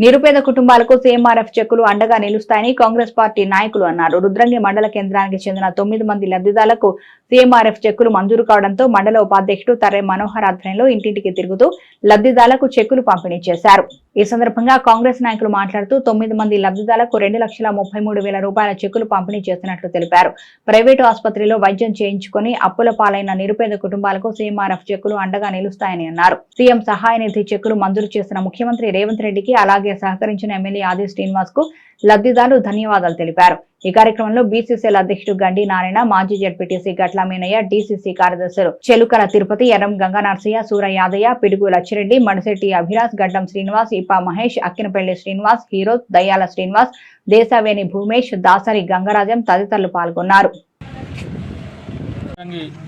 నిరుపేద కుటుంబాలకు సీఎంఆర్ఎఫ్ చెక్కులు అండగా నిలుస్తాయని కాంగ్రెస్ పార్టీ నాయకులు అన్నారు. రుద్రంగి మండల కేంద్రానికి చెందిన తొమ్మిది మంది లబ్ధిదారులకు సీఎంఆర్ఎఫ్ చెక్కులు మంజూరు కావడంతో మండల ఉపాధ్యక్షుడు తరే మనోహర్ ఆధ్వర్యంలో ఇంటింటికి తిరుగుతూ లబ్ధిదారులకు చెక్కులు పంపిణీ చేశారు. ఈ సందర్భంగా కాంగ్రెస్ నాయకులు మాట్లాడుతూ తొమ్మిది మంది లబ్ధిదారులకు రెండు లక్షల ముప్పై మూడు వేల రూపాయల చెక్కులు పంపిణీ చేస్తున్నట్లు తెలిపారు. ప్రైవేటు ఆసుపత్రిలో వైద్యం చేయించుకుని అప్పుల పాలైన నిరుపేద కుటుంబాలకు సీఎంఆర్ఎఫ్ చెక్కులు అండగా నిలుస్తాయని అన్నారు. సీఎం సహాయ నిధి చెక్కులు మంజూరు చేసిన ముఖ్యమంత్రి రేవంత్ రెడ్డికి అలాగే సహకరించిన ఎమ్మెల్యే ఆది శ్రీనివాస్కు లబ్ధిదారులు ధన్యవాదాలు తెలిపారు. ఈ కార్యక్రమంలో బీసీసీఎల్ అధ్యక్షుడు గండి నారాయణ మాజీ జడ్పీటీసీ గట్ల మీనయ్య డీసీసీ కార్యదర్శులు చెలుకల తిరుపతి ఎర్రం గంగా నరసయ్య సూర యాదయ్య పిడుగు లచ్చిరెడ్డి మడిశెట్టి అభిరాజ్ గడ్డం శ్రీనివాస్ ఇపా మహేష్ అక్కినపల్లి శ్రీనివాస్ హీరో దయ్యాల శ్రీనివాస్ దేశావేణి భూమేష్ దాసరి గంగరాజం తదితరులు పాల్గొన్నారు.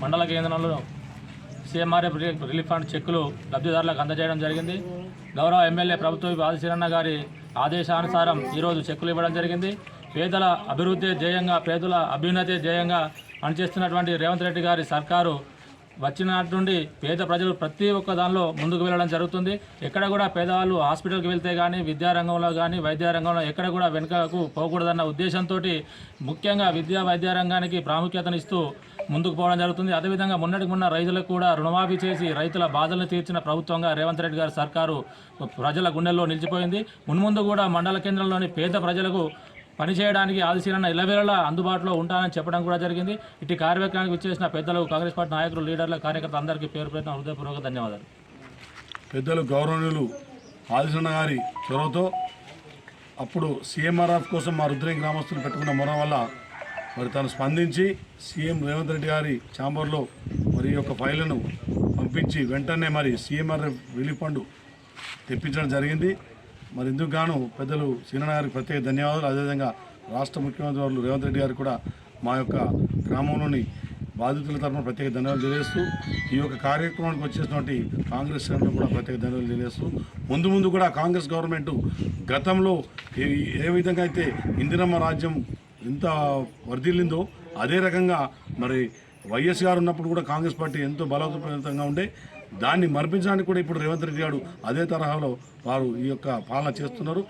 మండల కేంద్రంలో సీఎంఆర్ఎఫ్ రిలీఫ్ రిలీఫ్ ఫండ్ చెక్కులు లబ్ధిదారులకు అందజేయడం జరిగింది. గౌరవ ఎమ్మెల్యే ప్రభుత్వ విప్ ఆదిశీరన్న గారి ఆదేశానుసారం ఈరోజు చెక్కులు ఇవ్వడం జరిగింది. పేదల అభివృద్ధి ధ్యేయంగా పేదల అభ్యున్నతి ధ్యేయంగా పనిచేస్తున్నటువంటి రేవంత్ రెడ్డి గారి సర్కారు వచ్చినాటి నుండి పేద ప్రజలు ప్రతి ఒక్క దానిలో ముందుకు వెళ్ళడం జరుగుతుంది. ఎక్కడ కూడా పేదవాళ్ళు హాస్పిటల్కి వెళ్తే కానీ విద్యారంగంలో కానీ వైద్య రంగంలో ఎక్కడ కూడా వెనుకకు పోకూడదన్న ఉద్దేశంతో ముఖ్యంగా విద్యా వైద్య రంగానికి ప్రాముఖ్యతనిస్తూ ముందుకు పోవడం జరుగుతుంది. అదేవిధంగా మొన్నటికి మొన్న రైతులకు కూడా రుణమాఫీ చేసి రైతుల బాధలను తీర్చిన ప్రభుత్వంగా రేవంత్ రెడ్డి గారి సర్కారు ప్రజల గుండెల్లో నిలిచిపోయింది. మున్ముందు కూడా మండల కేంద్రంలోని పేద ప్రజలకు పనిచేయడానికి ఆదిశీలన ఇలవేళలా అందుబాటులో ఉంటానని చెప్పడం కూడా జరిగింది. ఇటు కార్యక్రమానికి విచ్చేసిన పెద్దలకు కాంగ్రెస్ పార్టీ నాయకులు లీడర్ల కార్యకర్తలు అందరికీ పేరు ప్రయత్నం హృదయపూర్వక ధన్యవాదాలు. పెద్దలు గౌరవనీయులు ఆదిశన్న గారి చొరవతో అప్పుడు సీఎంఆర్ఎఫ్ కోసం మా రుద్రే గ్రామస్తులు పెట్టుకున్న మొరం వల్ల మరి తను స్పందించి సీఎం రేవంత్ రెడ్డి గారి ఛాంబర్లో మరి యొక్క ఫైళ్ళను పంపించి వెంటనే మరి సీఎంఆర్ఎఫ్ రిలీఫ్ ఫండ్ తెప్పించడం జరిగింది. మరి ఇందుకు గాను పెద్దలు సీనన్న గారికి ప్రత్యేక ధన్యవాదాలు. అదేవిధంగా రాష్ట్ర ముఖ్యమంత్రి వారు రేవంత్ రెడ్డి గారు కూడా మా యొక్క గ్రామంలోని బాధితుల తరఫున ప్రత్యేక ధన్యవాదాలు తెలియజేస్తూ ఈ యొక్క కార్యక్రమానికి వచ్చేసినటువంటి కాంగ్రెస్ శ్రేణులకు కూడా ప్రత్యేక ధన్యవాదాలు తెలియజేస్తూ ముందు ముందు కూడా కాంగ్రెస్ గవర్నమెంట్ గతంలో ఏ ఏ విధంగా అయితే ఇందిరమ్మ రాజ్యం ఎంత వర్ధిల్లిందో అదే రకంగా మరి వైఎస్ గారు ఉన్నప్పుడు కూడా కాంగ్రెస్ పార్టీ ఎంతో బలోపేతంగా ఉండే దాన్ని మర్పించడానికి కూడా ఇప్పుడు రేవంత్ రెడ్డి గారు అదే తరహాలో వారు ఈ యొక్క పాలన చేస్తున్నారు.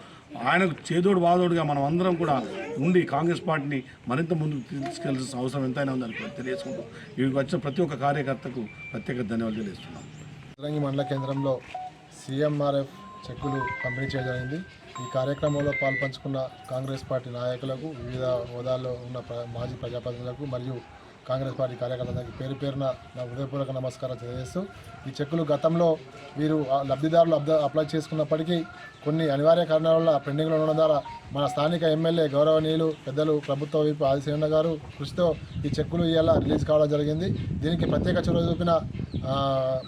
ఆయనకు చేదోడు వాదోడుగా మనం అందరం కూడా ఉండి కాంగ్రెస్ పార్టీని మరింత ముందుకు తీసుకెళ్ళాల్సిన అవసరం ఎంతైనా ఉందని తెలియజేసుకుంటూ ఇవి వచ్చిన ప్రతి ఒక్క కార్యకర్తకు ప్రత్యేక ధన్యవాదాలు తెలియజేస్తున్నాం. రంగి మండల కేంద్రంలో సీఎంఆర్ఎఫ్ చెక్కులు పంపిణీ చేయడం ఈ కార్యక్రమంలో పాల్పంచుకున్న కాంగ్రెస్ పార్టీ నాయకులకు వివిధ హోదాల్లో ఉన్న మాజీ ప్రజాప్రతినిధులకు మరియు కాంగ్రెస్ పార్టీ కార్యకర్తలందరికీ పేరు పేరున నా హృదయపూర్వక నమస్కారం తెలియజేస్తూ ఈ చెక్కులు గతంలో వీరు ఆ లబ్ధిదారులు అబ్ద అప్లై చేసుకున్నప్పటికీ కొన్ని అనివార్య కారణాల వల్ల పెండింగ్లో ఉండడం ద్వారా మన స్థానిక ఎమ్మెల్యే గౌరవనీయులు పెద్దలు ప్రభుత్వ వైపు ఆదిశేణ గారు కృషితో ఈ చెక్కులు ఇవాళ రిలీజ్ కావడం జరిగింది. దీనికి ప్రత్యేక చొరవ చూపిన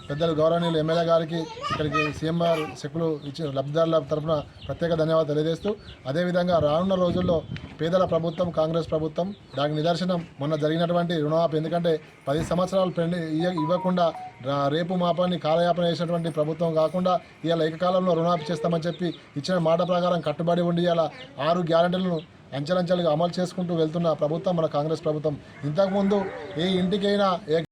పెద్దలు గౌరవనీయులు ఎమ్మెల్యే గారికి ఇక్కడికి సీఎంఆర్ చెక్కులు ఇచ్చిన లబ్ధిదారుల తరఫున ప్రత్యేక ధన్యవాదాలు తెలియజేస్తూ అదేవిధంగా రానున్న రోజుల్లో పేదల ప్రభుత్వం కాంగ్రెస్ ప్రభుత్వం దానికి నిదర్శనం. మొన్న జరిగినటువంటి రుణమాఫీ ఎందుకంటే పది సంవత్సరాలు పెండి ఇవ్వకుండా రేపు మాపాన్ని కాలయాపన చేసినటువంటి ప్రభుత్వం కాకుండా ఇవాళ ఏకకాలంలో రుణమాఫీ చేస్తామని చెప్పి ఇచ్చిన మాట ప్రకారం కట్టుబడి ఉండి ఇవాళ ఆరు గ్యారంటీలను అంచెలంచెలుగా అమలు చేసుకుంటూ వెళ్తున్న ప్రభుత్వం మన కాంగ్రెస్ ప్రభుత్వం. ఇంతకుముందు ఏ ఇంటికైనా ఏ